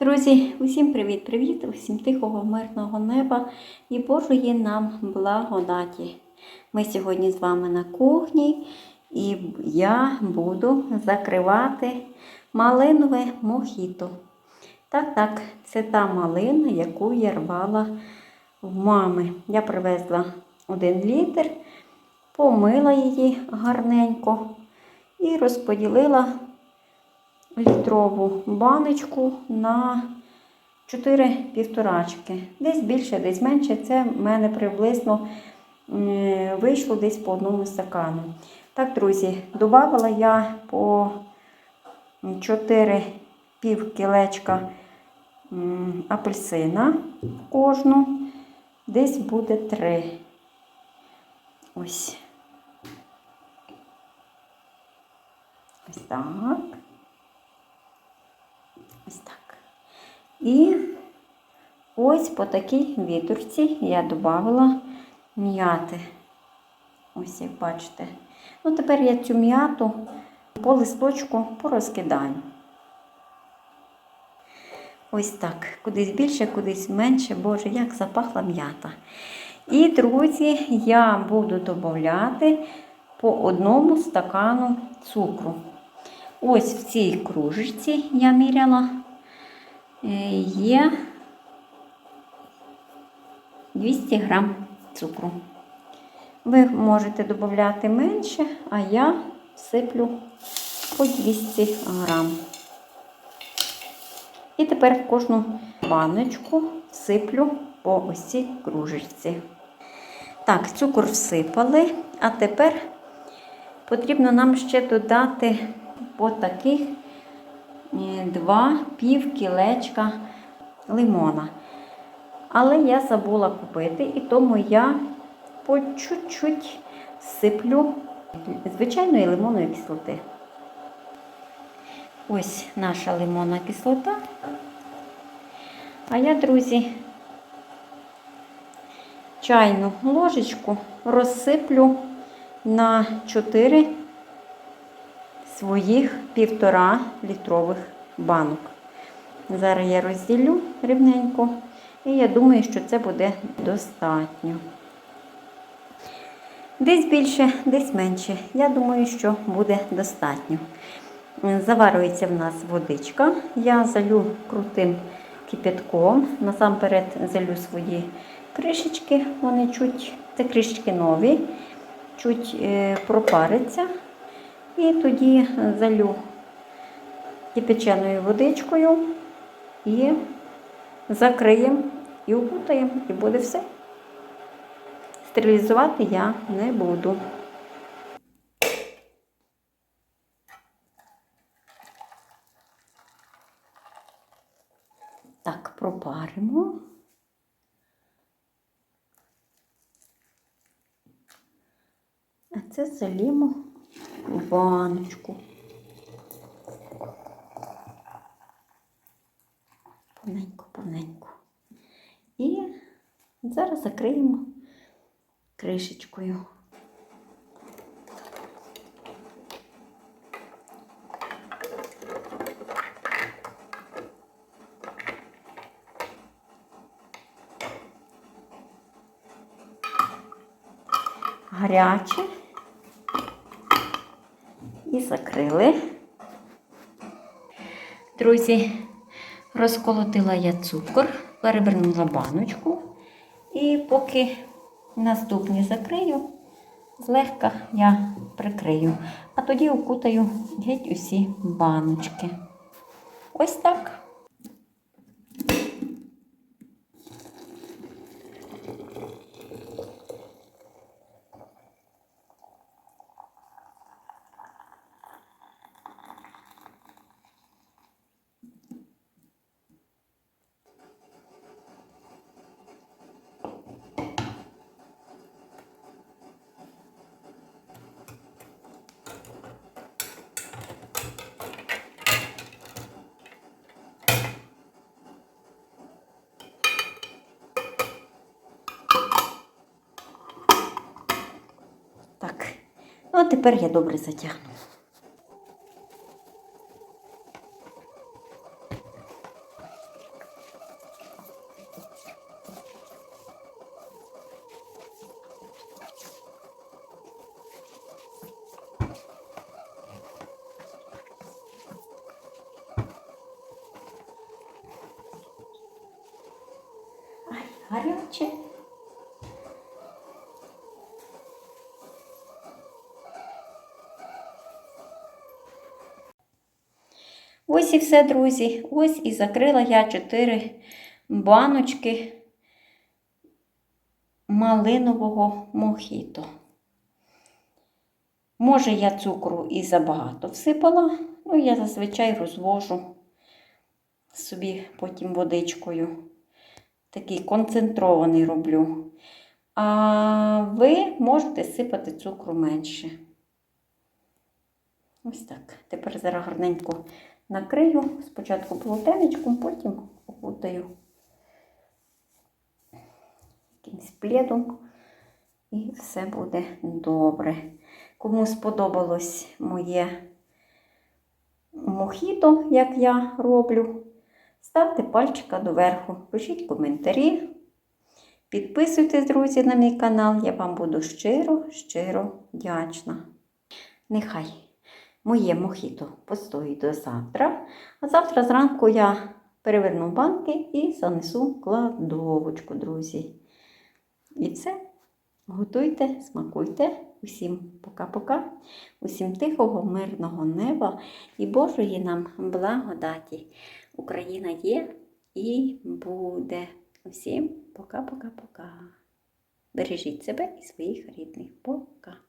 Друзі, усім привіт-привіт, усім тихого, мирного неба і Божої нам благодаті. Ми сьогодні з вами на кухні і я буду закривати малинове мохіто. Так, так, це та малина, яку я рвала в мами. Я привезла один літр, помила її гарненько і розподілила літрову баночку на 4 півторачки. Десь більше, десь менше. Це в мене приблизно вийшло десь по одному стакану. Так, друзі, додавала я по 4 пів кілечка апельсина в кожну. Десь буде 3. Ось. Ось так. Ось так. І ось по такій віторці я додавала м'яти. Ось як бачите. Ну, тепер я цю м'яту по листочку порозкидаю. Ось так. Кудись більше, кудись менше. Боже, як запахла м'ята. І, друзі, я буду додати по одному стакану цукру. Ось в цій кружечці я міряла, є 200 грам цукру. Ви можете додати менше, а я сиплю по 200 грам. І тепер в кожну баночку всиплю по ось кружечці. Так, цукор всипали, а тепер потрібно нам ще додати по таких два пів кілечка лимона. Але я забула купити, і тому я по чуть-чуть сиплю звичайної лимонної кислоти. Ось наша лимонна кислота. А я, друзі, чайну ложечку розсиплю на 4 своїх півтора літрових банок. Зараз я розділю рівненько, і я думаю, що це буде достатньо. Десь більше, десь менше. Я думаю, що буде достатньо. Заварюється в нас водичка. Я залю крутим кипятком. Насамперед залю свої кришечки, вони чуть, це кришечки нові, чуть е, пропариться. І тоді залю кипяченою водичкою і закриємо і укутаємо, і буде все. Стерилізувати я не буду. Так, пропаримо. А це залімо в. Повненько, повненько. І зараз закриємо кришечкою. Гаряче і закрили. Друзі, розколотила я цукор, перевернула баночку. І поки наступні закрию, злегка я прикрию, а тоді окутаю геть усі баночки. Ось так. Ну, а тепер я добре затягну. Гаряче. Ось і все, друзі. Ось і закрила я 4 баночки малинового мохіто. Може, я цукру і забагато всипала, ну я зазвичай розвожу собі потім водичкою. Такий концентрований роблю. А ви можете сипати цукру менше. Ось так. Тепер зараз гарненько накрию. Спочатку полотенечком, потім окутаю якимось пледом. І все буде добре. Кому сподобалось моє мохіто, як я роблю, ставте пальчика доверху, пишіть коментарі. Підписуйтесь, друзі, на мій канал. Я вам буду щиро, щиро вдячна. Нехай моє мохіто постоїть до завтра. А завтра зранку я переверну банки і занесу кладовочку, друзі. І все. Готуйте, смакуйте. Усім пока-пока. Усім тихого, мирного неба і Божої нам благодаті. Україна є і буде. Усім пока-пока-пока. Бережіть себе і своїх рідних. Пока.